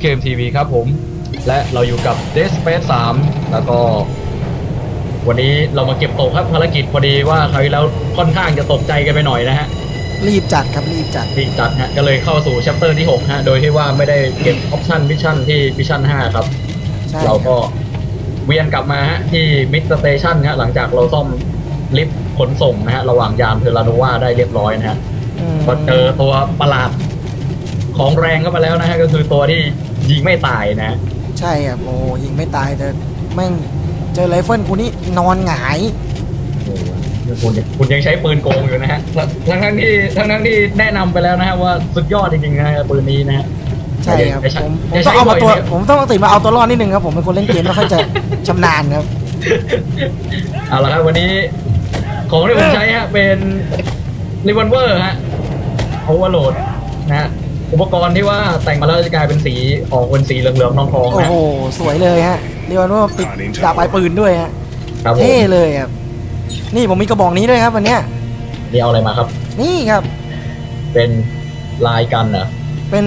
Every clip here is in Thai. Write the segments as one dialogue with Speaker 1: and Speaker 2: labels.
Speaker 1: S Game TV ครับผม และเราอยู่กับ Dead Space 3 แล้วก็ วันนี้เรามาเก็บตกครับภารกิจพอดีว่าคราวที่แล้วค่อนข้างจะตกใจกันไปหน่อยนะฮะ
Speaker 2: รีบจัดครับรีบจัด
Speaker 1: ที่จัดฮะก็เลยเข้าสู่ chapter ที่ 6 ฮะ โดยที่ว่าไม่ได้เก็บ option mission ที่มิชชั่น 5 ครับ
Speaker 2: ใช่
Speaker 1: เราก็เวียนกลับมาฮะที่มิดสเตชันฮะหลังจากเราซ่อมลิฟต์ขนส่งนะฮะระหว่างยานเทอร์ราโนวาได้เรียบร้อยนะฮะ
Speaker 2: ม
Speaker 1: ก็เจอตัวประหลาดของแรงเข้ามาแล้วนะฮะก็คือตัวที่ ยิงไม่ตายนะฮะ
Speaker 2: ใช่ครับโอ้ยิงไม่ตายแต่แม่งเจอไรเฟิลกูนี่นอนหงาย
Speaker 1: คุณคุณยังใช้ปืนโกงอยู่นะฮะทั้งทั้งๆที่ทั้งทั้งๆที่แนะนำไปแล้วนะฮะว่าสุดยอดจริงๆนะฮะปืนนี้นะฮะ
Speaker 2: ใช่ครับ
Speaker 1: อย่าใช้
Speaker 2: ผมผ
Speaker 1: อย่
Speaker 2: มต้องเอามาตัว
Speaker 1: ใช้บ่ยนะ
Speaker 2: ผมต้องตื่นมาเอาตัวรอดนิดนึงครับผมเป็นคนเล่นเกมไม่ค่อยจะชำนาญครับ
Speaker 1: เอาละครับวันนี้ของที่ผมใช้ฮะเป็นรีวอลเวอร์ฮะโอเวอร์โหลดนะฮะ อุปกรณ์ที่ว่าแต่งมาแล้วจะกลายเป็นสีออกเป็นสีเหลืองๆทองๆ
Speaker 2: โอ้
Speaker 1: นะ
Speaker 2: โห สวยเลยฮะ เรียกว่าติดดาบปลายปืนด้วยฮะ
Speaker 1: ครับผม
Speaker 2: เท่เลยครับ นี่ผมมีกระบอกนี้ด้วยครับวันเนี้ย
Speaker 1: นี่เอาอะไรมาครับ
Speaker 2: นี่ครับ
Speaker 1: เป็นลายกันเหรอ
Speaker 2: เป็น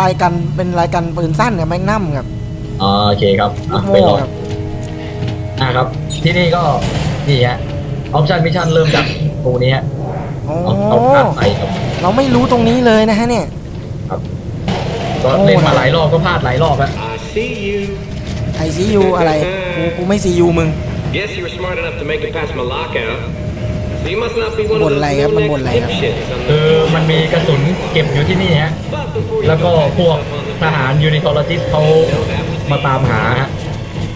Speaker 2: ลายกัน เป็นลายกันปืนสั้นกับแมกนัมครับ
Speaker 1: อ๋อโอเคครับ
Speaker 2: ลู
Speaker 1: อะ
Speaker 2: ก
Speaker 1: ไป
Speaker 2: โม่
Speaker 1: ลอง
Speaker 2: ครับ
Speaker 1: อะครับ ที่นี่ก็นี่ฮะออปชันมิชชั่นเริ่มจากตรงนี้ฮะ
Speaker 2: โอ้
Speaker 1: เอาเอาพลาดไปครับ
Speaker 2: เราไม่รู้ตรงนี้เลยนะฮะเนี่ย
Speaker 1: ก็เล่นมาหลายรอบก็พลาดหลายรอบแล้ว
Speaker 3: I see you.
Speaker 2: ไอซียูอะไร กูกูไม่ซียูมึง
Speaker 3: Guess you were smart enough to make it past my lockout. So you must not be one of
Speaker 2: บ่น
Speaker 3: those
Speaker 2: อะไรครับ
Speaker 3: no
Speaker 2: มันบ่นอะไร
Speaker 3: neck
Speaker 2: ครับ
Speaker 3: dipshits on
Speaker 1: คือ
Speaker 3: the
Speaker 1: มันมีกระสุนเก็บอยู่ที่นี่ฮะ
Speaker 3: But before you
Speaker 1: แล้วก็
Speaker 3: go back
Speaker 1: พวก
Speaker 3: up on the
Speaker 1: ทหารยูนิคอร์จิสเขามาตามหาฮะ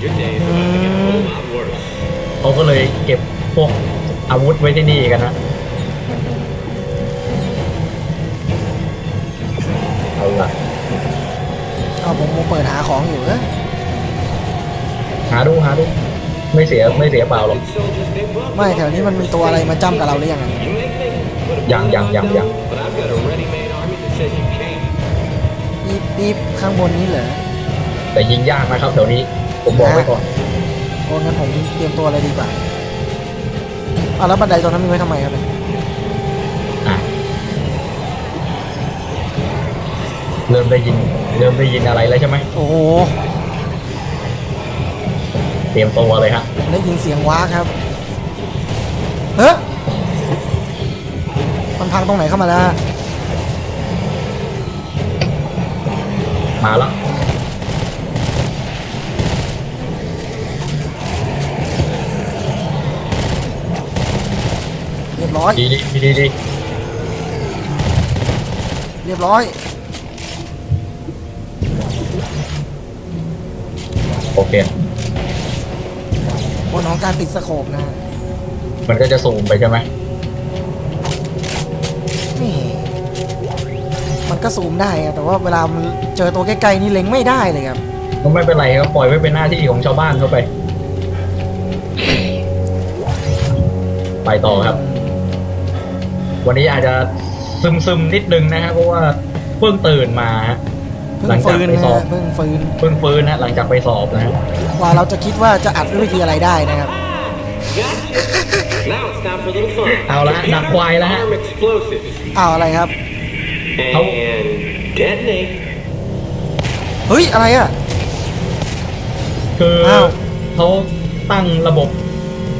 Speaker 3: Your days are about to get a whole lot worse.
Speaker 1: เขาก็เลยเก็บพวกอาวุธไว้ที่นี่กันนะ เอา
Speaker 2: ผมผมเปิดหาของอยู่เออ
Speaker 1: หาดูหาดู ไม่เสียไม่เสียเปล่าหรอก
Speaker 3: Good soldiers, they bluff.
Speaker 2: ไม่แถวนี้มันมีตัวอะไรมาจ้ำกับเราหรือยังอะ
Speaker 3: You may think you put a
Speaker 1: Yang, yang, yang, yang.
Speaker 3: But I've got a ready-made army that says you can't.
Speaker 2: ปี๊บปี๊บข้างบนนี้เหรอ
Speaker 1: แต่ยิงยากนะครับแถวนี้ ผมบอกไว้ก่อน
Speaker 2: โอ้งั้นผมเตรียมตัวอะไรดีกว่าเอาแล้วบันไดตรงนั้นมีไว้ทำไมครับเนี่ย
Speaker 1: อะ เริ่มได้ยิน เริ่มได้ยินอะไรแล้วใช่ไหม
Speaker 2: โอ้โห
Speaker 1: เตรียมตัวเลยฮะ
Speaker 2: ได้ยินเสียงว้าครับ เฮ้ยมันพังตรงไหนเข้ามาแล้ว
Speaker 1: มาแล้ว
Speaker 2: เรียบร้อย
Speaker 1: ดีดีดีดีดี
Speaker 2: เรียบร้อย
Speaker 1: เค
Speaker 2: บนของการติดสโคปนะ
Speaker 1: มันก็จะสูงไปใช่ไหม
Speaker 2: นี่มันก็ซูมได้อะแต่ว่าเวลามันเจอตัวใกล้ๆนี่เล็งไม่ได้เลยครับ
Speaker 1: ก็ไม่เป็นไรก็ปล่อยไว้เป็นหน้าที่ของชาวบ้านเข้าไป ไปต่อครับ วันนี้อาจจะซึมซึมๆนิดนึงนะฮะเพราะว่าเพิ่งตื่นมาฮะ
Speaker 2: เพิ่
Speaker 1: หลั
Speaker 2: ง
Speaker 1: งจาก
Speaker 2: ฟื้น
Speaker 1: ไป
Speaker 2: นะ
Speaker 1: สอบ
Speaker 2: ฮะเพิ่งฟื้น
Speaker 1: เพิ่งฟื้นฮะหลังจากไปสอบนะฮะ
Speaker 2: กว่าเราจะคิดว่าจะอัดด้วยวิธีอะไรได้นะครับ
Speaker 3: Gotcha. now it's time for a little fun.
Speaker 1: เอาละดักควายแล้วฮะ
Speaker 3: Arm explosives
Speaker 2: อ้าวอะไรครับ
Speaker 1: How-
Speaker 3: and detonate.
Speaker 2: เฮ้ยอะไรอะ
Speaker 1: คือ
Speaker 2: อ้าว
Speaker 1: เขาตั้งระบบ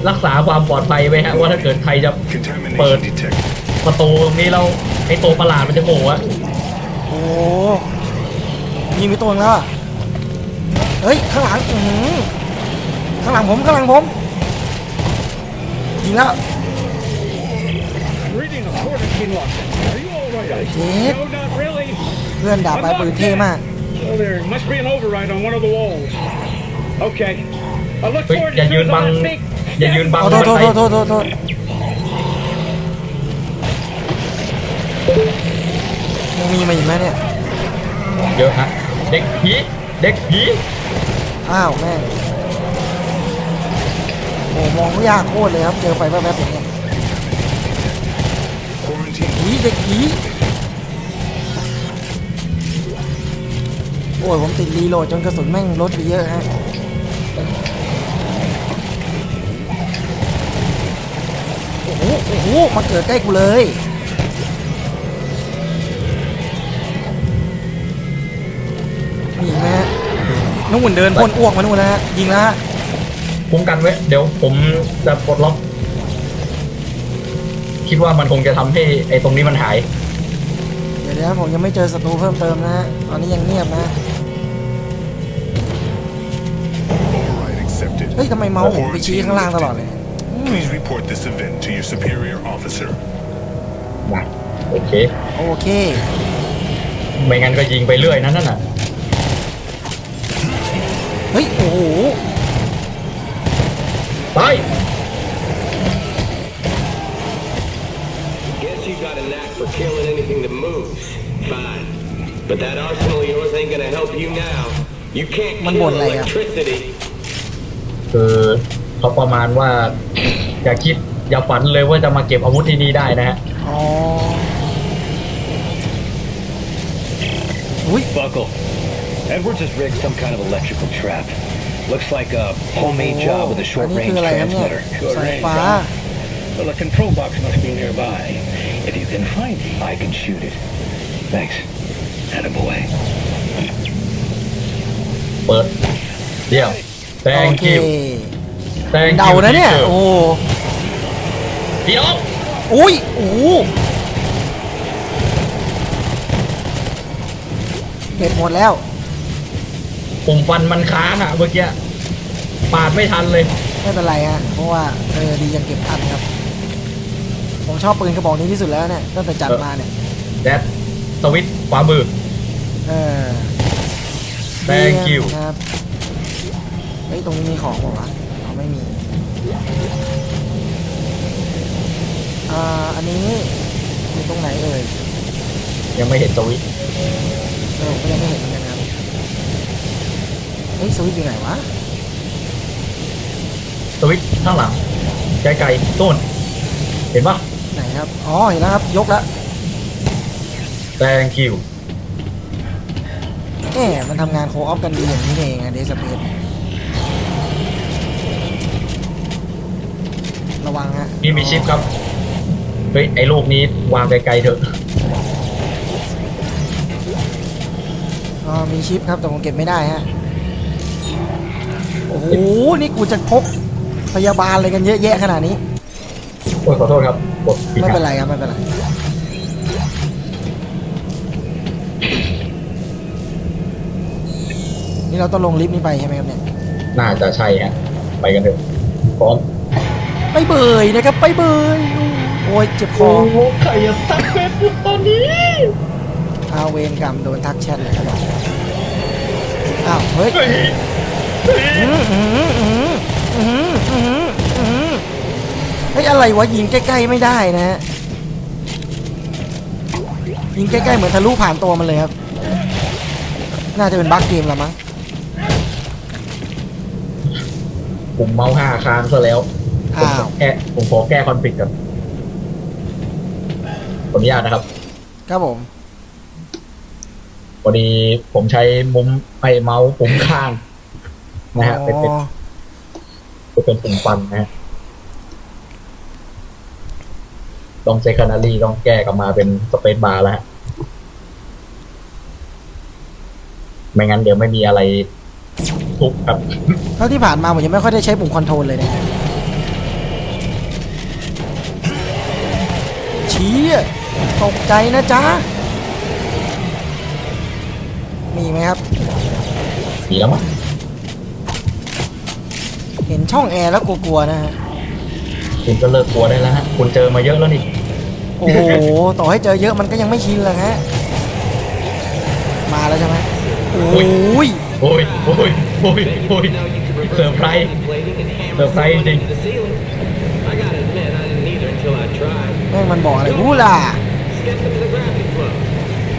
Speaker 1: รักษาความปลอดภัยไว้ฮะว่าถ้าเกิดใครจะเปิด
Speaker 4: Contamination detected.
Speaker 1: ประตูตรงนี้เราไอตัวประหลาดมันจะโผล่อะ
Speaker 2: โอ้ มีมีตัวนึงแล้วอะเฮ้ย ข้างหลังอื้อหือข้างหลังผมข้างหลังผมยิงแล้ว
Speaker 5: Reading a quarantine lock. Are you all right?
Speaker 2: เจ็ด
Speaker 5: No, not really.
Speaker 2: เพื่อนดาบปลายปืนเท่มาก
Speaker 5: Well, there must be an override on one of the walls. Okay. I look
Speaker 1: เฮ้ย
Speaker 5: forward
Speaker 1: อย่า
Speaker 5: to
Speaker 1: ยืน
Speaker 5: the
Speaker 1: บัง
Speaker 5: last big
Speaker 1: อย่ายืนบัง
Speaker 2: โอ้โทษโทษ
Speaker 1: บัน
Speaker 2: โท
Speaker 1: ได
Speaker 2: ษโทษโทษโทษยังมีมาอีกไหมเนี่ย
Speaker 1: เยอะฮะ เด็กผี เด็กผี
Speaker 2: อ้าวแม่งโอ้มองไม่ยากโคตรเลยครับ เจอไฟแวบๆอย่างเงี้ยผีเด็กผีโอ้ยผมติดรีโหลดจนกระสุนแม่งลดไปเยอะฮะโอ้โหโอ้โหมาเกิดใกล้กูเลย นู่นเดินพ่นอ้วกมานู่นแล้วฮะยิงแล้วฮะ
Speaker 1: คุ้มกันไว้เดี๋ยวผมจะปลดล็อก คิดว่ามันคงจะทำให้ไอ้ตรงนี้มันหาย
Speaker 2: เดี๋ยวนะผมยังไม่เจอศัตรูเพิ่มเติมนะฮะตอนนี้ยังเงียบนะ
Speaker 4: Alright, accepted.
Speaker 2: เฮ้ยทำไมเมาส์ผมไปชี้ข้างล่างตลอดเลยอืม
Speaker 4: Please report this event to your superior officer.
Speaker 1: นะโอเค
Speaker 2: โอเค
Speaker 1: ไม่งั้นก็ยิงไปเรื่อยนั่นน่ะ
Speaker 2: เฮ้ย โอ้โห
Speaker 1: ตาย
Speaker 3: Guess you got a knack for killing anything that moves. Fine. But that arsenal of yours ain't gonna help you now. You can't
Speaker 2: Man
Speaker 3: kill
Speaker 2: buồn này à?
Speaker 3: electricity.
Speaker 1: คือเขาประมาณว่า อย่าคิด อย่าฝันเลยว่าจะมาเก็บอาวุธที่นี่ได้นะฮะ
Speaker 2: อ๋ออุ้ย
Speaker 6: Buckle. Edwards has rigged some kind of electrical trap. Looks like a homemade job with a
Speaker 2: อัน
Speaker 6: short
Speaker 2: นี้
Speaker 6: range
Speaker 2: คืออะไรครับเนี่ย
Speaker 6: transmitter.
Speaker 2: สายฟ้า
Speaker 5: Well, a control box must be nearby.
Speaker 6: If you can find it, I can shoot it. Thanks. Attaboy.
Speaker 1: เปิด เดี๋ยว
Speaker 2: โอ
Speaker 1: thank
Speaker 2: เค
Speaker 1: you thank you
Speaker 2: เดานะเนี่ย
Speaker 1: teacher
Speaker 2: โอ้
Speaker 1: พี่น้อง
Speaker 2: อุ้ย โอ้โหเก็บหมดแล้ว
Speaker 1: ปุ่มฟันมันค้างอะเมื่อกี้ปาดไม่ทันเลย
Speaker 2: ไม่เป็นไรฮะเพราะว่าเออดียังเก็บทันครับ ผมชอบปืนกระบอกนี้ที่สุดแล้วเนี่ยตั้งแต่จัดมาเนี่ย
Speaker 1: แดดสวิตช์ขวามือ
Speaker 2: เออ
Speaker 1: Thank
Speaker 2: ดี
Speaker 1: you
Speaker 2: ครับเฮ้ยตรงนี้มีของบอกว่าวะอ๋อไม่มีอ่าอันนี้อยู่ตรงไหนเอ่ย
Speaker 1: ยังไม่เห็นสวิตช์
Speaker 2: เออผมก็ยังไม่เห็นเหมือนกันครับ เฮ้ยสวิตช์อยู่ไหนวะ
Speaker 1: สวิตช์ข้างหลังไกลๆต้น เห็นปะ
Speaker 2: ไหนครับ อ๋อเห็นแล้วครับ ยกแล้ว
Speaker 1: thank you
Speaker 2: เอ๊ะมันทำงานโคออฟกันดีอย่างนี้เองอะเดสเปซระวังฮะ
Speaker 1: นี่มีชิปครับ เฮ้ย ไอ้ลูกนี้วางไกลๆเถอะ
Speaker 2: อ๋อมีชิปครับแต่ผมเก็บไม่ได้ฮะ โอ้โห นี่กูจะพกพยาบาลอะไรกันเยอะแยะขนาดนี้
Speaker 1: โอ้ยขอโทษครับกดผิด
Speaker 2: ไม่เป็น
Speaker 1: นะ
Speaker 2: ไรครับไม่เป็นไร นี่เราต้องลงลิฟต์นี้ไปใช่ไหมครับเนี่ย
Speaker 1: น่าจะใช่ฮะไปกันเถอะพร้อม
Speaker 2: ไปเบยนะครับไปเบยโอ้ยเจ็บคอ
Speaker 1: ใครจะตักเฟซบุ๊กตอนนี้
Speaker 2: อาเวนกรรมโดนทักแชทเลยครับบอกอ้าวเฮ้ย
Speaker 1: เฮ้ย
Speaker 2: อื้อะไรวะยิงใกล้ๆไม่ได้นะฮะยิงใกล้ๆเหมือนทะลุผ่านตัวมันเลยครับ น่าจะเป็นบั๊กเกมละมั้ง
Speaker 1: ปุ่มเมาส์ห้าค้างซะแล้วผม
Speaker 2: อ้าว
Speaker 1: แก้ผมขอแก้คอนฟ lict ก่อนขออนุญาตนะครับ
Speaker 2: ครับผม
Speaker 1: พอดีผมใช้มุมไอเมาส์ปุ่มข้าง นะฮะเป็นเป็น
Speaker 2: อ๋อ
Speaker 1: เป็นปุ่มฟันนะฮะต้องเซคันารีต้องแก้กลับมาเป็นสเปซบาร์แล้วฮะไม่งั้นเดี๋ยวไม่มีอะไรทุกข์ครับ
Speaker 2: เท่าที่ผ่านมาผมยังไม่ค่อยได้ใช้ปุ่มคอนโทรลเลยนะชี้อะตกใจนะจ๊ะ มีไหมครับ
Speaker 1: ดีแล้วมั้ง
Speaker 2: เห็นช่องแอร์แล้วกลัวๆนะฮะ
Speaker 1: คุณก็เลิกกลัวได้แล้วฮะคุณเจอมาเยอะแล้วนี่
Speaker 2: โอ้โห ต่อให้เจอเยอะมันก็ยังไม่ชินเลยฮะ มาแล้วใช่ไหมโอ้ย
Speaker 1: โอ้ยโอ้ยโอ้ยโอ้ย
Speaker 3: Now you can reverse
Speaker 1: เซอร์ไพรส์
Speaker 3: plating and hammer
Speaker 1: Surprise
Speaker 3: through
Speaker 1: ding.
Speaker 3: into the ceiling. I gotta admit, I didn't either until I tried.
Speaker 2: แม่งมันบอกอะไรรู้ล่ะ
Speaker 3: Step into the gravity flow.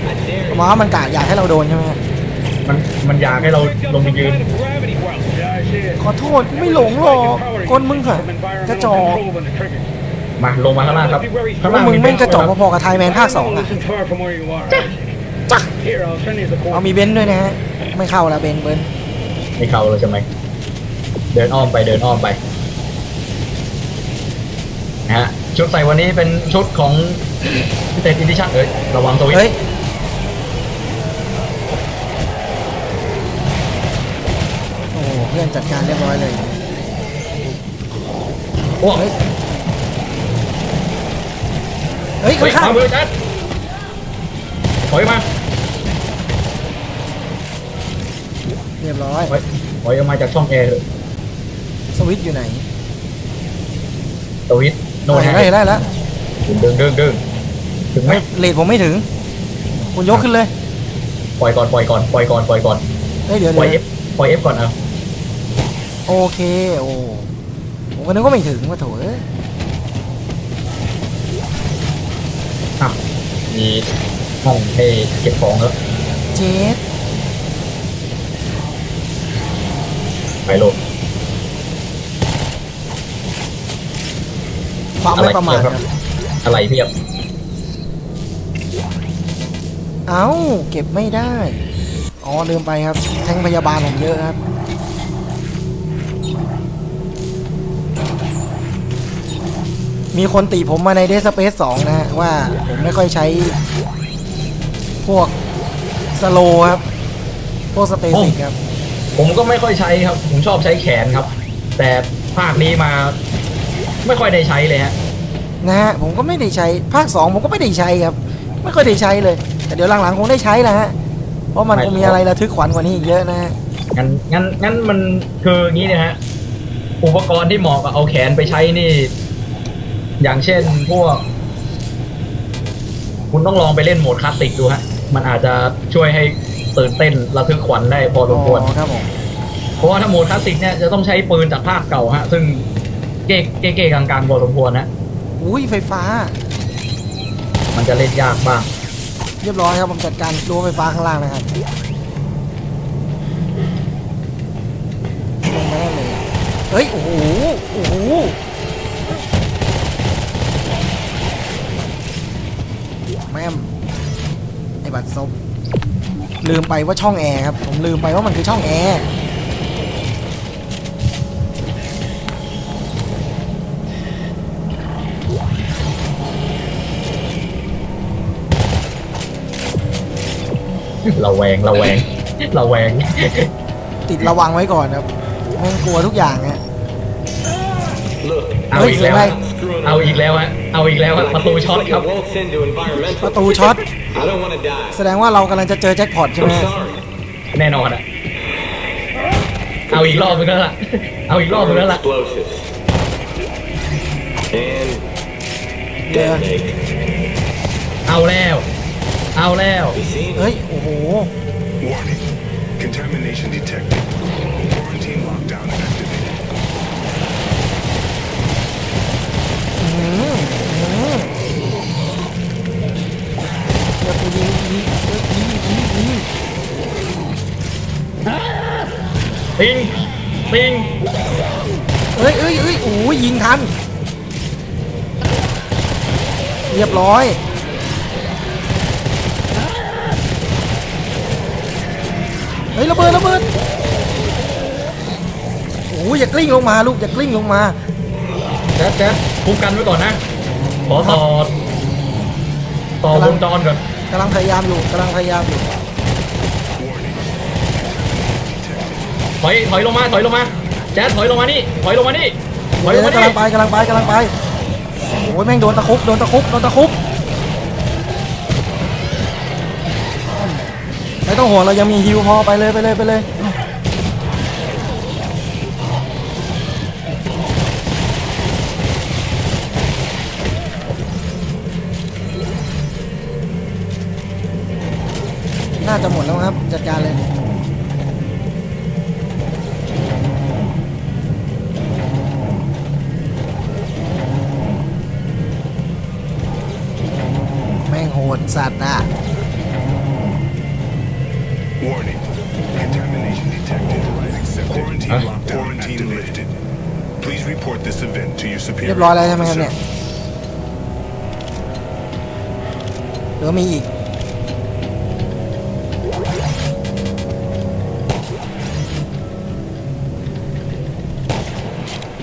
Speaker 3: I dare
Speaker 2: หมอว่ามันกะอยากให้เราโดนใช่ไหมฮะ
Speaker 1: มันมันอยากให้เราลงไปยืน
Speaker 2: ขอโทษกูไม่หลงหรอกก้นมึงเหรอะ
Speaker 5: Some
Speaker 2: กระ
Speaker 5: environmental
Speaker 2: จอก
Speaker 5: control on the trigger.
Speaker 1: มาลงมาข้างล่างครับข้างล่าง
Speaker 2: มึง
Speaker 1: มี
Speaker 2: แม่งกระจอก
Speaker 1: ครับ
Speaker 2: พอๆกับไทยแมนภาคสองอะ
Speaker 5: This is far from where you are.
Speaker 2: จ้ะ
Speaker 5: Here, I'll send you the
Speaker 2: เอา
Speaker 5: coordinates.
Speaker 2: มีเบนซ์ด้วยนะฮะ ไม่เข้าแล้วเบนซ์เบิร์น
Speaker 1: ไม่เข้าเลยใช่ไหมเดินอ้อมไปเดินอ้อมไปนะฮะชุดใส่วันนี้เป็นชุดของพิเศษอิดิชั่นเอ้ยระวังสวิตช์
Speaker 2: เฮ้ย พื่อนจัดการเรียบร้อยเลย
Speaker 1: โอ้
Speaker 2: เฮ้ย เฮ้ย
Speaker 1: เฮ้ย
Speaker 2: ข้าง
Speaker 1: มามือจัดถอยมา
Speaker 2: ๆเรียบร้อย
Speaker 1: ถอยถอยออกมาจากช่องแอร์เถอะ
Speaker 2: สวิตช์อยู่ไหน
Speaker 1: สวิตช์โน
Speaker 2: อ๋อ
Speaker 1: แฮ
Speaker 2: เห็นแล้วเห็นแล้วเห็นแล้ว
Speaker 1: ดึงดึงดึงถึงไหม
Speaker 2: เลทผมไม่ถึง คุณยกขึ้นเลย
Speaker 1: ปล่อยก่อนปล่อยก่อนปล่อยก่อนปล่อยก่อน
Speaker 2: เฮ้ยเดี๋ยว
Speaker 1: ปล่อย
Speaker 2: เดี๋ยว
Speaker 1: F ปล่อย F ก่อนเอา
Speaker 2: โอเคโอ้ผมก็นึกว่าไม่ถึงว่าโถเอ้ย
Speaker 1: อะมีห้องให้เก็บของแล้ว
Speaker 2: เจ็ด
Speaker 1: ไปโลด
Speaker 2: ความไม่ประมาทครับ
Speaker 1: อะไรเพียบ
Speaker 2: เอ้าเก็บไม่ได้อ๋อลืมไปครับแทงพยาบาลผมเยอะครับ มีคนติผมมาในเดสเปซสองนะฮะว่าผมไม่ค่อยใช้พวกสโลครับ พวกสเตสิกครับ
Speaker 1: ผมก็ไม่ค่อยใช้ครับ ผมชอบใช้แขนครับ แต่ภาคนี้มาไม่ค่อยได้ใช้เลยฮะ
Speaker 2: นะฮะผมก็ไม่ได้ใช้ภาคสองผมก็ไม่ได้ใช้ครับ ไม่ค่อยได้ใช้เลย แต่เดี๋ยวหลังๆคงได้ใช้แหละฮะเพราะมันคงมีอะไรระทึกขวัญกว่านี้อีกเยอะนะฮะ
Speaker 1: งั้นงั้นงั้นมันคืออย่างนี้นะฮะอุปกรณ์ที่เหมาะกับเอาแขนไปใช้นี่ อย่างเช่นพวก คุณต้องลองไปเล่นโหมดคลาสสิกดูฮะ มันอาจจะช่วยให้ตื่นเต้นระทึกขวัญได้พอสมควร
Speaker 2: อ๋อครับผม
Speaker 1: เพราะว่าถ้าโหมดคลาสสิกเนี่ยจะต้องใช้ปืนจากภาคเก่าฮะ ซึ่งเก๊เก๊ๆกลางๆพอสมควรนะ
Speaker 2: อุ้ยไฟฟ้า
Speaker 1: มันจะเล่นยากบ้าง
Speaker 2: เรียบร้อยครับผมจัดการรั้วไฟฟ้าข้างล่างนะครับลงมาได้เลย เฮ้ย โอ้โห โอ้โห แม่มไอ้บัตรซบลืมไปว่าช่องแอร์ครับ ผมลืมไปว่ามันคือช่องแอร์
Speaker 1: ระแวงระแวงระแวง
Speaker 2: ติดระวังไว้ก่อนครับแม่งกลัวทุกอย่างฮะ
Speaker 3: Look,
Speaker 1: เอาอีกแล้ว
Speaker 2: เฮ้
Speaker 1: ฮะ
Speaker 2: ย
Speaker 3: screwing
Speaker 1: เอาอีกแล้วฮะเอาอีกแล้วฮะประตูช็อตครับ
Speaker 3: Put your waltz into environmental.
Speaker 2: ประตูช็อต
Speaker 3: I don't want to die.
Speaker 2: แสดงว่าเรากำลังจะเจอแจ็คพอตใช่ไหม
Speaker 3: I'm
Speaker 2: ฮะ
Speaker 3: sorry.
Speaker 1: แน่นอนอะเอาอีกรอบนึงแล้วล่ะ เอาอีกรอบนึงแล้วล่ะ
Speaker 3: Explosives. And
Speaker 2: Yeah.
Speaker 3: detonate.
Speaker 1: เอาแล้ว เอาแล้ว
Speaker 3: You see?
Speaker 2: เฮ้ย โอ้โห
Speaker 4: Warning. Contamination detected.
Speaker 1: ติงติง
Speaker 2: เอ้ยเอ้ยเอ้ยโอ้ยยิงทัน เรียบร้อยเฮ้ยระเบิดระเบิดโอ้ยอย่ากลิ้งลงมาลูกอย่ากลิ้งลงมา
Speaker 1: แจ๊ดแจ๊ดคุ้มกันไว้ก่อนนะ ขอต่อ ต่อวงจรก่อน
Speaker 2: กำลังพยายามอยู่กำลังพยายามอยู่
Speaker 1: ถอยถอยลงมาถอยลงมาแจ๊ดถอยลงมานี่ถอยลงมานี่ถอยล
Speaker 2: เดี๋
Speaker 1: ง
Speaker 2: ยว
Speaker 1: มา
Speaker 2: ๆกำ
Speaker 1: นี่
Speaker 2: ลังไปกำลังไปกำลังไปโอ้ยแม่งโดนตะคุบโดนตะคุบโดนตะคุบไม่ต้องห่วงเรายังมีฮิวพอไปเลยไปเลยไปเลยน่าจะหมดแล้วครับจัดการเลย สัตว์อะ
Speaker 4: Warning. Contamination detected. Accepted. Quarantine
Speaker 1: Huh?
Speaker 4: lockdown Quarantine lifted. Please report this event to your
Speaker 2: เรีย
Speaker 4: superior
Speaker 2: บร้อยแล้วใช่ไหมครับ
Speaker 4: officer.
Speaker 2: เนี่ยหรือมีอีก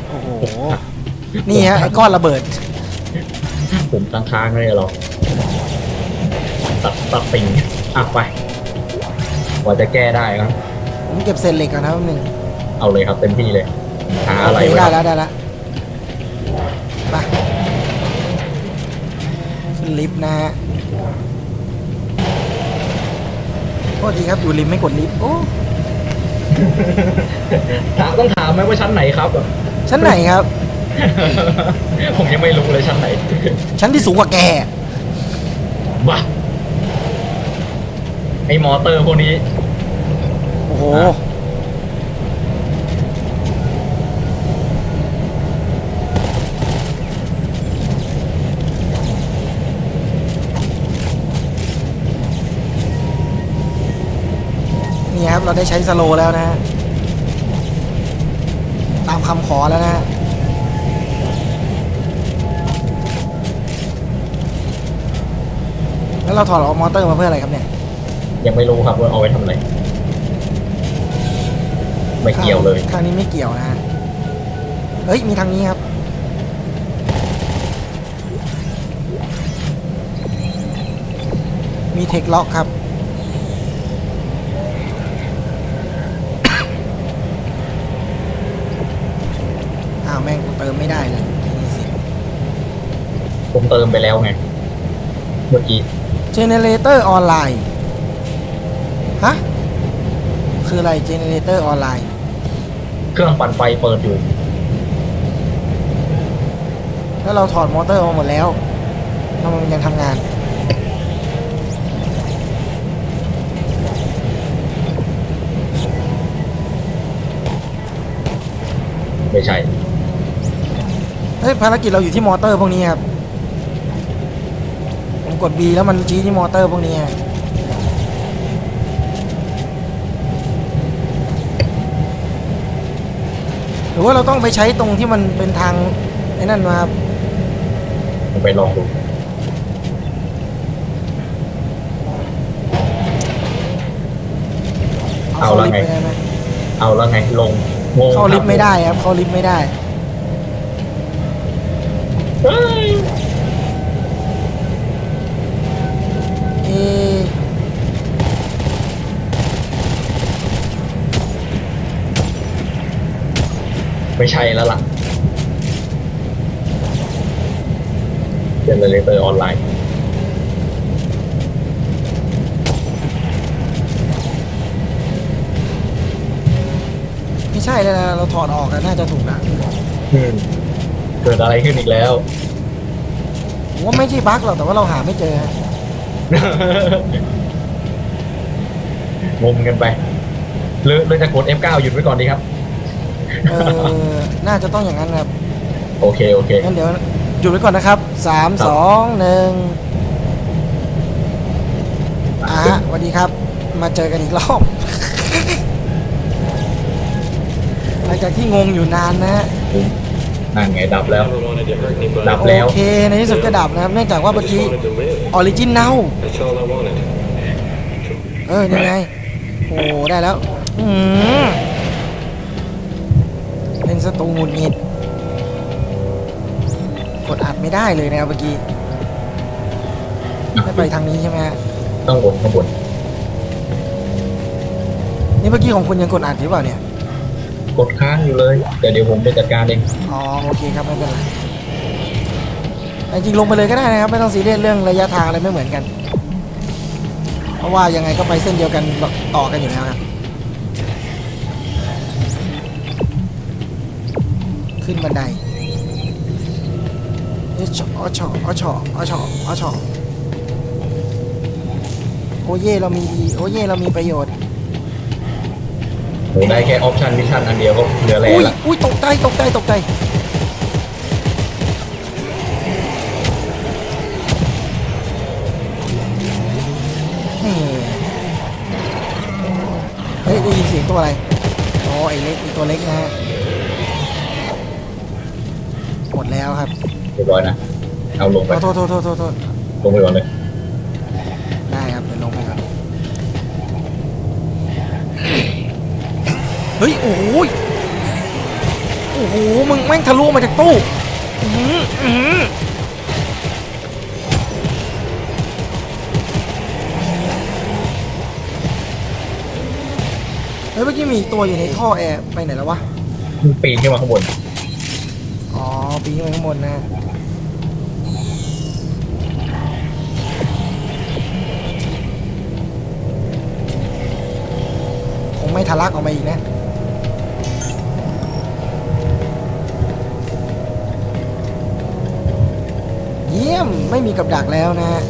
Speaker 2: โอ้โห นี่ฮะไอ้ก้อนระเบิด
Speaker 1: ผมตั้งค้างเลยเหรอ ตัดตัดติงอะไปกว่าจะแก้ได้ครับ
Speaker 2: ผมเก็บเศษเหล็กก่อนนะครับแป๊บหนึ่ง
Speaker 1: เอาเลยครับเต็มที่เลย หา
Speaker 2: โอ
Speaker 1: อะไร
Speaker 2: เค
Speaker 1: ไว้
Speaker 2: ได้
Speaker 1: ค
Speaker 2: แล้
Speaker 1: รับ
Speaker 2: วได้แล้วไปขึ้นลิฟต์นะฮะโทษทีครับอยู่ริมไม่กดลิฟต์โอ้
Speaker 1: ถามต้องถามไหมว่าชั้นไหนครับ
Speaker 2: ชั้นไหนครับ
Speaker 1: ผมยังไม่รู้เลยชั้นไหน
Speaker 2: ชั้นที่สูงกว่าแก
Speaker 1: บ้า ไอมอเตอร์พวกนี้
Speaker 2: โอ้โห
Speaker 1: อะ
Speaker 2: นี่ครับ เราได้ใช้สโลว์แล้วนะฮะ ตามคำขอแล้วนะฮะ แล้วเราถอดออกมอเตอร์มาเพื่ออะไรครับเนี่ย
Speaker 1: ยังไม่รู้ครับว่าเอาไว้ทำอะไร ไม่เกี่ยวเลย
Speaker 2: ทางนี้ไม่เกี่ยวนะฮะเฮ้ยมีทางนี้ครับ มีเทคล็อกครับ อ้าวแม่งกูเติมไม่ได้เลยนี่สิ
Speaker 1: ผมเติมไปแล้วไง เมื่อกี้
Speaker 2: เจเนเรเตอร์ออนไลน์ ฮะ คืออะไรเจเนเรเตอร์ออนไลน์
Speaker 1: เครื่องปั่นไฟเปิดอยู่
Speaker 2: แล้วเราถอดมอเตอร์มาหมดแล้วทำไมมันยังทำงาน
Speaker 1: ไม่ใช่
Speaker 2: เฮ้ยภารกิจเราอยู่ที่มอเตอร์พวกนี้ครับ ผมกด B แล้วมันชี้ที่มอเตอร์พวกนี้ฮะหรือ ว่าเราต้องไปใช้ตรงที่มันเป็นทางไอ้นั่นมาครับ
Speaker 1: ผมไปลองดู
Speaker 2: เอาเข้าลิฟต์ไม่ได้ไหม
Speaker 1: เอาแล้วไงลงงง
Speaker 2: เข้าลิฟต์
Speaker 1: ครับ
Speaker 2: ไม่ได้ครับเข้าลิฟต์ไม่ได้
Speaker 1: เฮ้ย ไม่ใช่แล้วล่ะเจนเนเรเตอร์ออนไลน์
Speaker 2: ไม่ใช่แล้วนะเราถอดออกกันน่าจะถูกนะ
Speaker 1: อืมเกิดอะไรขึ้นอีกแล้ว
Speaker 2: ผมว่าไม่ใช่บั๊กหรอกแต่ว่าเราหาไม่เจอฮะ
Speaker 1: งมกันไปหรือหรือจะกด F9 หยุดไว้ก่อนดีครับ
Speaker 2: เออน่าจะต้องอย่างนั้นครับ
Speaker 1: โอเคโอเค
Speaker 2: งั้นเดี๋ยวหยุดไว้ก่อนนะครับสามสองหนึ่งอะฮะสวัสดีครับ มาเจอกันอีกรอบ หลังจากที่งงอยู่นานนะฮะ
Speaker 1: นั่นไงดับแล้ว
Speaker 3: Never wanted to hurt anybody.
Speaker 1: ดับ
Speaker 2: โอ
Speaker 1: แล้ว
Speaker 2: เค ในที่สุดก็ดับนะครับ เนื่องจากว่า
Speaker 3: I
Speaker 2: เมื่อ
Speaker 3: just
Speaker 2: กี้
Speaker 3: wanted to live.
Speaker 2: ออริจิน l ล
Speaker 3: That's all I wanted.
Speaker 2: เออนี่ไง โอ้ ได้แล้ว อืม เล่นสตูหงุดหงิดกดอัดไม่ได้เลยนะครับเมื่อกี้ไม่ไปทางนี้ใช่ไหมฮะ
Speaker 1: ต้องบนข้างบน
Speaker 2: นี่เมื่อกี้ของคุณยังกดอัดหรือเปล่าเนี่ย
Speaker 1: กดค้างอยู่เลยแต่เดี๋ยวผมไปจัดการเอง
Speaker 2: อ๋อโอเคครับไม่เป็นไรแต่จริงๆลงไปเลยก็ได้นะครับ ไม่ต้องซีเรียสเรื่องระยะทางอะไรไม่เหมือนกัน เพราะว่ายังไงก็ไปเส้นเดียวกันต่อกันอยู่แล้วครับ ขึ้นบันไดเอะชออชออชออชออชอโอเย่เรามีดีโอเย่เรามีประโยชน์
Speaker 1: ผมได้แค่ออปชันมิชชั่นอันเดียวก็เหลือแล้
Speaker 2: อุ้ย
Speaker 1: ละ
Speaker 2: อุ้ยตกใจตกใจตกใจนี่เฮ้ยได้ยินเสียงตัวอะไรอ๋อไอเล็กไอตัวเล็กนะฮะ แล้วครับ
Speaker 1: เรียบร้อยนะ เอาลงไป
Speaker 2: โทษโทษโทษโทษโทษ
Speaker 1: ลงไปก่อนเลย
Speaker 2: ได้ครับเดี๋ยวลงไปก่อนเฮ้ย โอ้โหยโอ้โห มึงแม่งทะลุมาจากตู้อื้อหืออื้อหือเฮ้ยเมื่อกี้มีตัวอยู่ในท่อแอร์ไปไหนแล้ววะ
Speaker 1: มันปีนขึ้นมาข้างบน
Speaker 2: อ๋อ ปีนขึ้นไปข้างบนนะคงไม่ทะลักออกมาอีกนะเยี่ยมไม่มีกับดักแล้วนะฮะ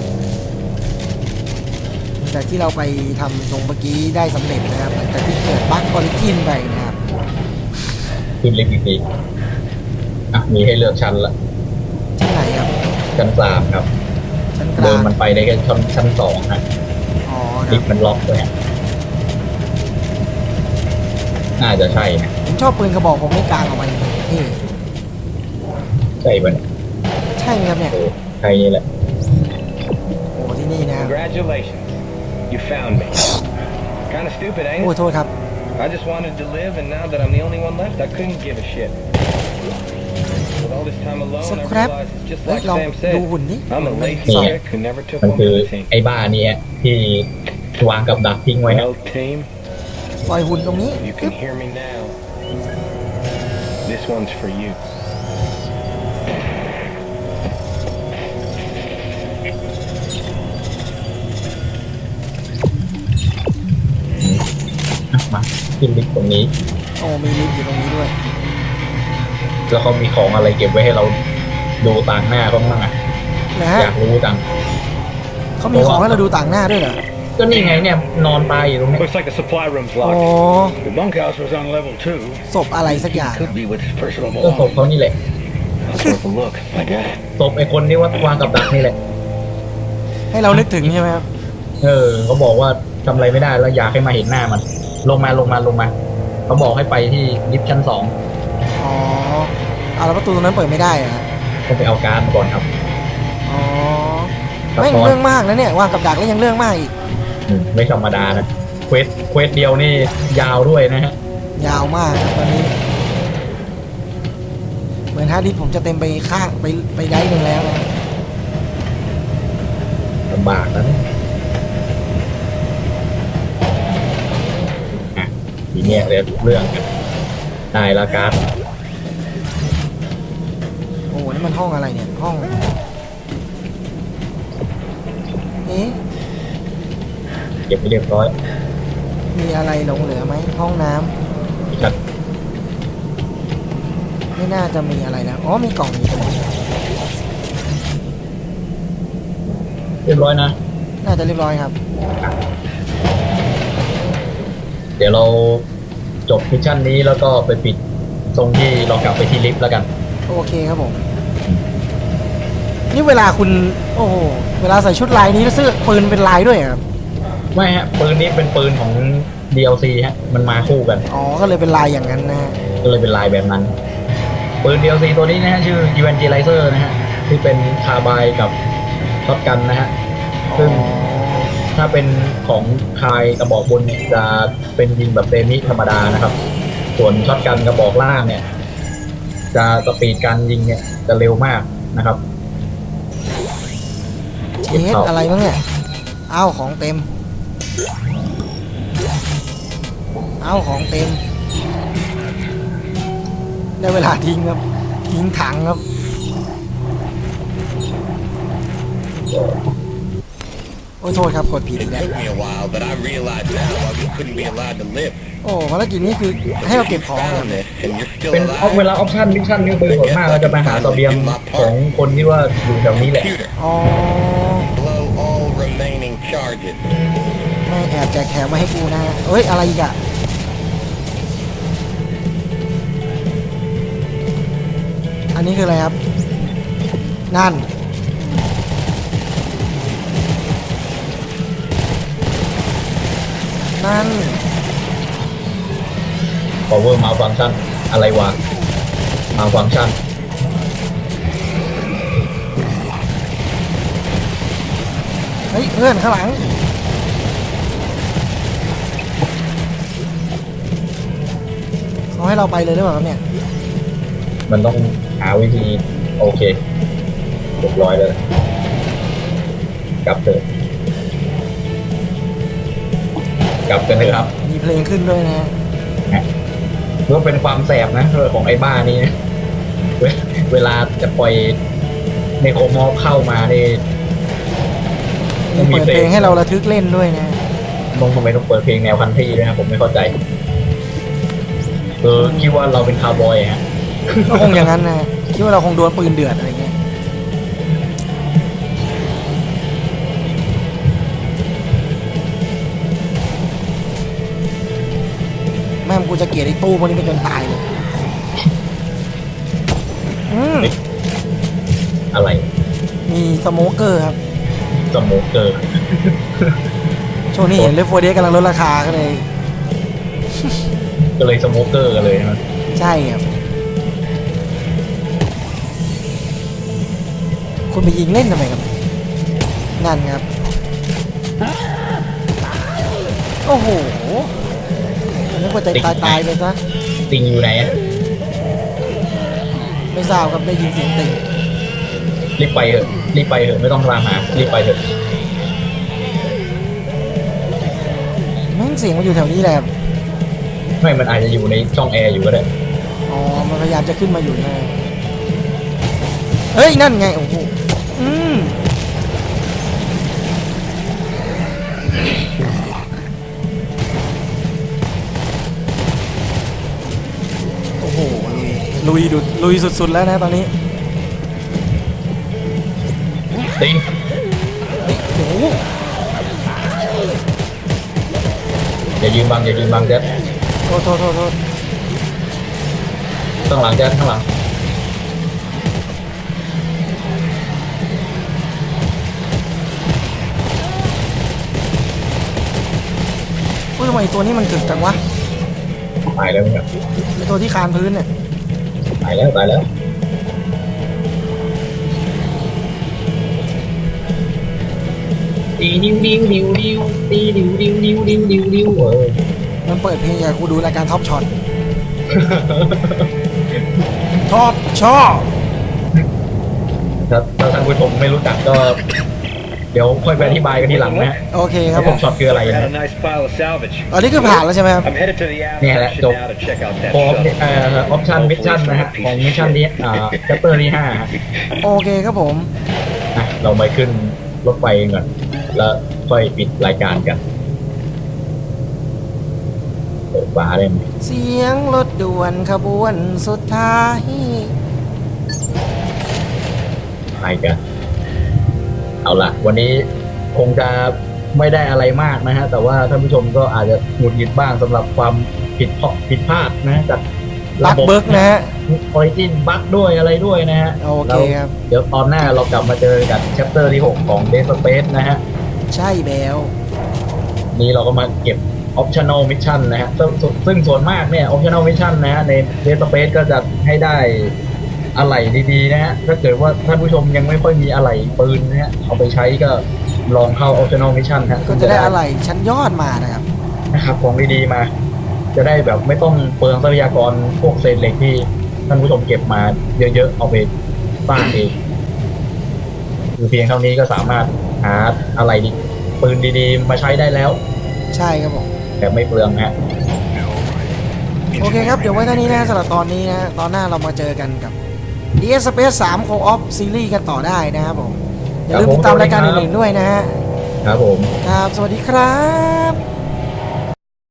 Speaker 2: จากที่เราไปทำตรงเมื่อกี้ได้สำเร็จนะครับหลังจากที่เกิดบั๊กออริจินไปนะครับ
Speaker 1: ขึ้นลิฟต์อีกที อะมีให้เลือกชั้นละ
Speaker 2: ที่ไหนครับ
Speaker 1: ชั้นสามครับ
Speaker 2: ชั้นก
Speaker 1: เดิ
Speaker 2: ลามง
Speaker 1: มันไปได้แค่ชั้นชั้นสองนะ
Speaker 2: อ๋อค
Speaker 1: ลิ
Speaker 2: รับ
Speaker 1: ฟต์มันล็อกเลยอะน่าจะใช่นะ
Speaker 2: ผมชอบปืนกระบอกผมไม่กลางออกมาเลยเท่
Speaker 1: ใช่ปะเนี่ย
Speaker 2: ใช่ไหมครับเนี่ย
Speaker 1: โอ้ใช่นี่แหละ
Speaker 2: โอ้ที่นี่นะครับ
Speaker 6: Congratulations. You found me. Kind of stupid,
Speaker 2: โอ้
Speaker 6: ain't
Speaker 2: โทษครับ
Speaker 6: it? I just wanted to live, and now that I'm the only one left, I couldn't give a shit. With all this time alone, I
Speaker 2: Scrap.
Speaker 6: realize it's just
Speaker 2: เฮ้ย
Speaker 6: like
Speaker 2: ลอง
Speaker 6: Sam
Speaker 2: ดู
Speaker 6: said.
Speaker 2: หุ่นนี่
Speaker 6: I'm a
Speaker 2: มัน
Speaker 6: lazy
Speaker 2: สอง
Speaker 6: chick who never took
Speaker 1: มัน
Speaker 6: one
Speaker 1: คือ
Speaker 6: for the team.
Speaker 1: ไอ้บ้านี่อะที่วางกับดักทิ้งไว้ฮะ
Speaker 6: Well, team,
Speaker 2: ปล่อยหุ่นตรงนี้
Speaker 6: you
Speaker 2: ปึ๊
Speaker 6: can
Speaker 2: บ
Speaker 6: hear me now. This one's for you.
Speaker 1: อ่ะมาขึ้นลิฟต์ตรงนี้
Speaker 2: โอ้มีลิฟต์อยู่ตรงนี้ด้วย
Speaker 1: แล้วเขามีของอะไรเก็บไว้ให้เราดูต่างหน้าเขาบ้างอะ
Speaker 2: นะฮะ
Speaker 1: อยากรู้จัง
Speaker 2: เขามีของให้เราดูต่างหน้าด้วยเหรอ
Speaker 1: ก็นี่ไงเนี่ยนอนตายอยู่ตรงนี้
Speaker 5: Looks like the supply room's
Speaker 2: อ๋อ
Speaker 5: locked. The bunkhouse was on level two.
Speaker 2: ศพอะไรสักอย่าง
Speaker 6: Could be with his personal
Speaker 1: ก็ศพ
Speaker 6: belongings.
Speaker 1: เขานี่แหละ
Speaker 6: That's worth a look, I guess.
Speaker 1: ศพไอ้คนที่ว่าวางกับดักนี่แหละ
Speaker 2: ให้เรานึกถึงใช่ไหมครับ
Speaker 1: เออเขาบอกว่าทำอะไรไม่ได้แล้วอยากให้มาเห็นหน้ามัน ลงมาลงมาลงมาเขาบอกให้ไปที่ลิฟต์ชั้นสอง
Speaker 2: อ๋อ เอาแล้วประตูตรงนั้นเปิดไม่ได้เหรอะ
Speaker 1: ต้องไปเอาการดมาก่อนครับ
Speaker 2: อ๋อ
Speaker 1: สะ
Speaker 2: ไม่ง
Speaker 1: ท้อน
Speaker 2: เรื่องมากนะเนี่ยวางกับดักแล้วยังเรื่องมากอีก
Speaker 1: อืมไม่ธรรมดานะ เควสเควสเดียวนี่ยาวด้วยนะฮะ
Speaker 2: ยาวมากครับตอนนี้ เหมือนฮาร์ดดิสก์ผมจะเต็มไปข้างไปไปได้หนึ่งแล้วนะ
Speaker 1: ลำบากนะเนี่ยอะทีเนี้ยเรียนเรื่องกันได้และการด
Speaker 2: โอ้โห นี่มันห้องอะไรเนี่ยห้องเอ๊ะ
Speaker 1: เก็บไปเรียบร้อย
Speaker 2: มีอะไรหลงเหลือไหมห้องน้ำ
Speaker 1: จัด
Speaker 2: ไม่น่าจะมีอะไรนะอ๋อมีกล่องอยู่ตรงนี้
Speaker 1: เรียบร้อยนะ
Speaker 2: น่าจะเรียบร้อยครับ
Speaker 1: เดี๋ยวเราจบมิชชั่นนี้แล้วก็ไปปิดตรงที่เรากลับไปที่ลิฟต์แล้วกัน
Speaker 2: โอเคครับผม นี่เวลาคุณโอ้โหเวลาใส่ชุดลายนี้แล้วเสื้อปืนเป็นลายด้วยเหรอครับ
Speaker 1: ไม่ฮะปืนนี้เป็นปืนของ DLC ฮะ มันมาคู่กัน
Speaker 2: อ๋อก็เลยเป็นลายอย่างนั้นนะฮะ
Speaker 1: ก็เลยเป็นลายแบบนั้น ปืน DLC ตัวนี้นะฮะ ชื่อ Evangelizer นะฮะ ที่เป็นคาร์บายกับช็อตกันนะฮะ ซึ่งถ้าเป็นของคายกระบอกบนเนี่ยจะเป็นยิงแบบเซมิธรรมดานะครับ ส่วนช็อตกันกระบอกล่างเนี่ย จะสปีดการยิงเนี่ยจะเร็วมากนะครับ
Speaker 2: เชสอะไรบ้างเนี่ย เอาของเต็ม เอาของเต็ม ได้เวลาทิ้งครับ ทิ้งถังครับ โอ้ยโทษครับกดผิดอีกแล้ว
Speaker 3: took me a while, but I realize now why we couldn't be allowed to live.
Speaker 2: โอ้ภารกิจนี้คือให้เราเก็บของครับ
Speaker 3: Found it, and you're still
Speaker 1: เป็นออฟเวลาออปชั่นมิชชั่นนี่คือส่วนมากเราจะไปหาเสบียงของคนที่ว่าอยู่แถวนี้แหละ
Speaker 3: Computer,
Speaker 2: อ๋อ
Speaker 3: blow all remaining charges.
Speaker 2: แม่งแอบแจกแถมมาให้กูนะเอ้ย อะไรอีกอะอันนี้คืออะไรครับ นั่น นั่น
Speaker 1: power malfunction อะไรวะ malfunction
Speaker 2: ฮ้ยเพื่อนข้างหลังเขาให้เราไปเลยหรือเปล่าครับเนี่ย
Speaker 1: มันต้องหาวิธี โอเคเรียบร้อยเลยกลับเถอะกลับกันนะครับ
Speaker 2: มีเพลงขึ้นด้วยนะฮะ
Speaker 1: ก็เป็นความแสบนะเรื่องของไอ้บ้านี่นะเวเวลาจะปล่อยในโคมอฟเข้ามานี่
Speaker 2: มีเปิดเพลงให้เราระทึกเล่นด้วยนะ
Speaker 1: มองทำไมต้องเปิดเพลงแนวคันทรีด้วยนะผมไม่เข้าใจเออคิดว่าเราเป็นคาวบอยฮะ
Speaker 2: ก็คงอย่างนั้นนะคิดว่าเราคงโดนปืนเดือดอะไรเงี้ยแม่งกูจะเกลียดไอ้ตู้พวกนี้ไปจนตายเลยอืม
Speaker 1: อะไร
Speaker 2: มีสโมเกอร์ครับ
Speaker 1: สโมเกอร์
Speaker 2: ช่วงนี้เห็นเลฟโฟเดกำลังลดราคาก็เลย
Speaker 1: ก็เลยสโมเกอร์กันเลยนะ
Speaker 2: ใช่ครับคุณไปยิงเล่นทำไมครับ นั่นครับ โอ้โหนึกว่าใจตายตายๆไปซะ
Speaker 1: ติงอยู่ไหนอะ
Speaker 2: ไม่ทราบครับได้ยินเสียงติ่ง
Speaker 1: รีบไปเถอะ รีบไปเถอะไม่ต้องตามหารีบไปเถอะ
Speaker 2: แม่งเสียงมันอยู่แถวนี้แหละครับ
Speaker 1: ไม่มันอาจจะอยู่ในช่องแอร์อยู่ก็ได้
Speaker 2: อ๋อ มันพยายามจะขึ้นมาอยู่นะเฮ้ย นั่นไง โอ้โห อืมโอ้โห ลุย ลุยดุดลุยสุดๆแล้วนะตอนนี้
Speaker 1: ติง
Speaker 2: เฮ้ยโอ้โห
Speaker 1: อย่ายืนบังอย่ายืนบังเจ๊
Speaker 2: โทษโทษโทษโทษ
Speaker 1: ข้างหลังเจ๊ข้างหลัง
Speaker 2: เฮ้ยทำไมตัวนี้มันถึกจังวะ
Speaker 1: ตายแล้วเนี่ย
Speaker 2: ไอตัวที่คานพื้นเนี่ย
Speaker 1: ตายแล้วตายแล้ว ตีดิวดิวดิวดิวตีดิวดิวดิวดิวดิวดิวเออ
Speaker 2: มันเปิดเพลงอยากกูดูรายการท็อปช็อตท็อปช็อต
Speaker 1: ถ้าถ้าท่านผู้ชมไม่รู้จักก็ เดี๋ยวค่อยไปอธิบายกันทีหลังนะฮะ
Speaker 2: โอเคครับ
Speaker 1: ว่า
Speaker 2: ผ
Speaker 1: ผม
Speaker 2: ม
Speaker 1: ช็อตคืออะไร
Speaker 6: Got
Speaker 1: นะ
Speaker 6: a nice pile of salvage.
Speaker 2: อันนี้คือผ่านแล้วใช่ไหมครับ
Speaker 6: I'm headed to the
Speaker 1: Yeah,
Speaker 6: app
Speaker 1: that-
Speaker 6: station now to check out that
Speaker 1: พอ
Speaker 6: shuttle.
Speaker 1: เอ่อออปชั่นมิชชั่นนะฮะของมิชชั่นที่อ่าแชปเตอร์ที่ห้าฮะ
Speaker 2: โอเคครับผม
Speaker 1: อะเราไปขึ้นรถไฟกันก่อน แล้วค่อยปิดรายการกันเปิดฝาได้ไหม
Speaker 2: เสียงรถด่วนขบวนสุดท้าย
Speaker 1: ไปกัน เอาล่ะ วันนี้คงจะไม่ได้อะไรมากนะฮะ แต่ว่าท่านผู้ชมก็อาจจะหงุดหงิดบ้างสำหรับความผิดพลาดผิดพลาดนะจาก
Speaker 2: บักเบิร์กนะฮะ
Speaker 1: ออริจินบักด้วยอะไรด้วยนะฮะ
Speaker 2: โอเคครับ
Speaker 1: แล้วเดี๋ยวตอนหน้าเรากลับมาเจอกันแชปเตอร์ที่ 6 ของ Dead Space นะฮะ
Speaker 2: ใช่แบว
Speaker 1: นี้เราก็มาเก็บ optional mission นะฮะซึ่งซึ่งซึ่งส่วนมากเนี่ย optional mission นะฮะใน Dead Space ก็จะให้ได้อะไหล่ดีๆนะฮะ ถ้าเกิดว่าท่านผู้ชมยังไม่ค่อยมีอะไหล่ปืนนะฮะ เอาไปใช้ก็ลองเข้า optional mission ฮะ
Speaker 2: ก็จะได้อะไรชั้นยอดมานะครับ
Speaker 1: นะครับ ของดีๆมา จะได้แบบไม่ต้องเปลืองทรัพยากรพวกเศษเหล็กที่ท่านผู้ชมเก็บมาเยอะๆ เอาไปสร้างเองคือเพียงเท่านี้ก็สามารถ หาอะไรดีปืนดีๆ มาใช้ได้แล้ว
Speaker 2: ใช่ครับผม
Speaker 1: แบบไม่เปลืองฮะ
Speaker 2: โอเคครับ เดี๋ยวไว้เท่านี้นะสำหรับตอนนี้นะ ตอนหน้าเรามาเจอกันกับ DS Space 3 Co-op Series กันต่อได้นะครับผม อย่าลืมติดตามรายการอื่นๆด้วยนะฮะ
Speaker 1: ครับผม
Speaker 2: ครับ สวัสดีครับ